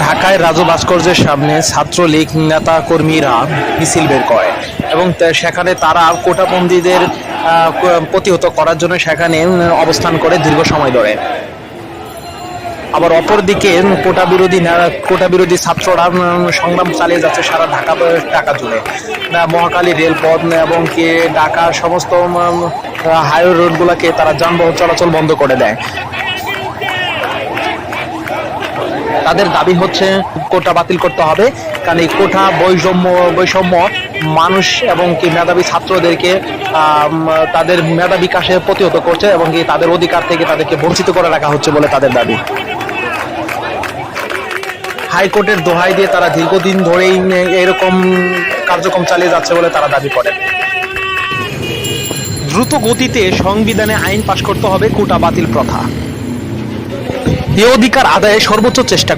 ঢাকায় রাজু ভাস্কর্যের সামনে ছাত্রলীগ নেতা কর্মীরা মিছিল বের করে এবং সেখানে তারা কোটাবন্দীদের প্রতিহত করার জন্য সেখানে অবস্থান করে দীর্ঘ সময় ধরে। আবার অপরদিকে কোটা বিরোধী কোটা বিরোধী ছাত্ররা সংগ্রাম চালিয়ে যাচ্ছে সারা ঢাকা ঢাকা জুড়ে। না, মহাখালী রেলপথ এবং কি ঢাকার সমস্ত হাইওয়ে রোডগুলোকে তারা যানবাহন চলাচল বন্ধ করে দেয়। তাদের দাবি হচ্ছে কোটা বাতিল করতে হবে। কারণ এই কোটা বৈষম্য বৈষম্য মানুষ এবং কি মেধাবী ছাত্রদেরকে তাদের মেধা বিকাশে প্রতিহত করছে এবং কি তাদের অধিকার থেকে তাদেরকে বঞ্চিত করে রাখা হচ্ছে বলে তাদের দাবি। হাইকোর্টের দোহাই দিয়ে তারা দীর্ঘদিন ধরেই এরকম কার্যক্রম চালিয়ে যাচ্ছে বলে তারা দাবি করেন। দ্রুত গতিতে সংবিধানে আইন পাশ করতে হবে কোটা বাতিল প্রথা। এ অধিকার আদায়ে সর্বোচ্চ চেষ্টা